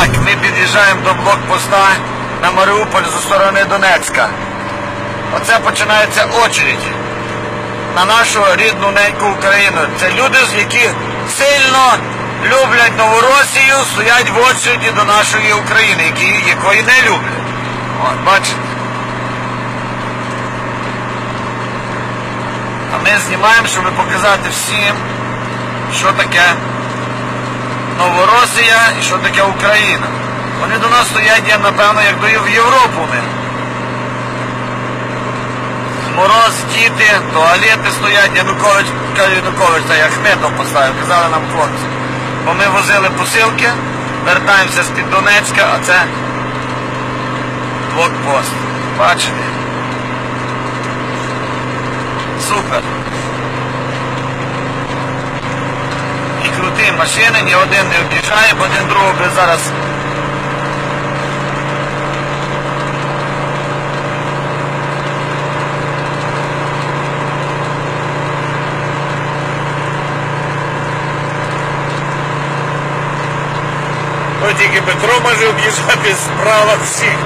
Так, ми під'їжджаємо до блокпоста на Маріуполь зі сторони Донецька. Оце починається очередь на нашу рідну неньку Україну. Це люди, які сильно люблять Новоросію, стоять в очереді до нашої України, які, якої не люблять. От, бачите. А ми знімаємо, щоб показати всім, що таке Новоросія і що таке Україна. Вони до нас стоять, я, напевно, як до в Європу ми. Мороз, діти, туалети стоять, Янукович, Янукович, це я Ахметов поставив, казали нам хлопці. Бо ми возили посилки, вертаємося з-під Донецька, а це блокпост. Бачите? Супер. І круті машини, ні один не об'їжджає, бо один другого би зараз. Ну тільки Петро може об'їжджати справа всіх.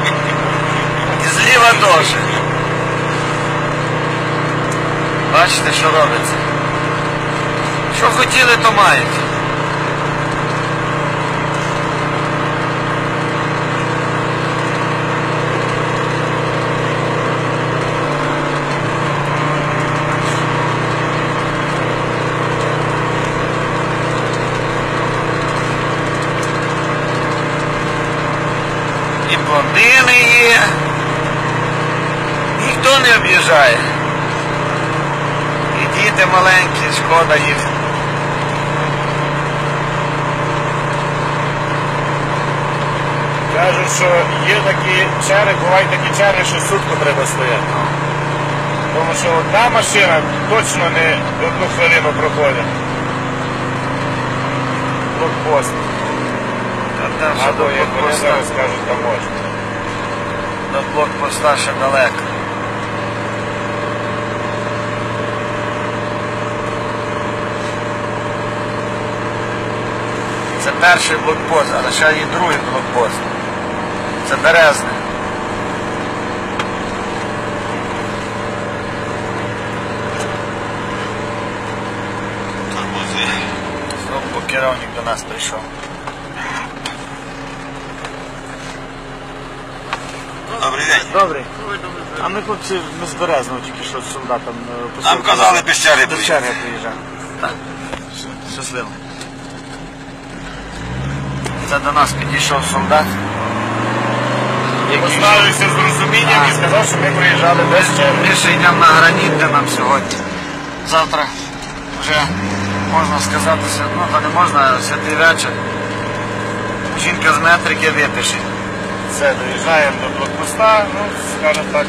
І зліва теж. Бачите, що робиться. Що хотіли, то мають. І блондини є. Ніхто не об'їжджає. І діти маленькі, шкода їх. Кажуть, що є такі черги, бувають такі черги, що сутку треба стояти. Тому що одна машина точно не одну хвилину проходить. Блокпост. До Або як вони блокпоста, зараз кажуть, там можна. до блокпоста ще далеко. Це перший блокпост, але ще є другий блокпост. Це Березне. Знову керівник до нас прийшов. Добрий день. Добрий. А ми хлопці ми з Березного тільки що з солдатом е, Нам казали черги до черги приїжджав. Так. Щ- Щасливо. Це до нас підійшов солдат. який Поставився з розумінням і сказав, що ми приїжджали без черги. Йдемо на граніт, де нам сьогодні. Завтра вже можна сказати, свят- ну та не можна, а святий вечір. Жінка з метрики випише. Все, доїжджаємо до блокпоста, ну, скажімо так,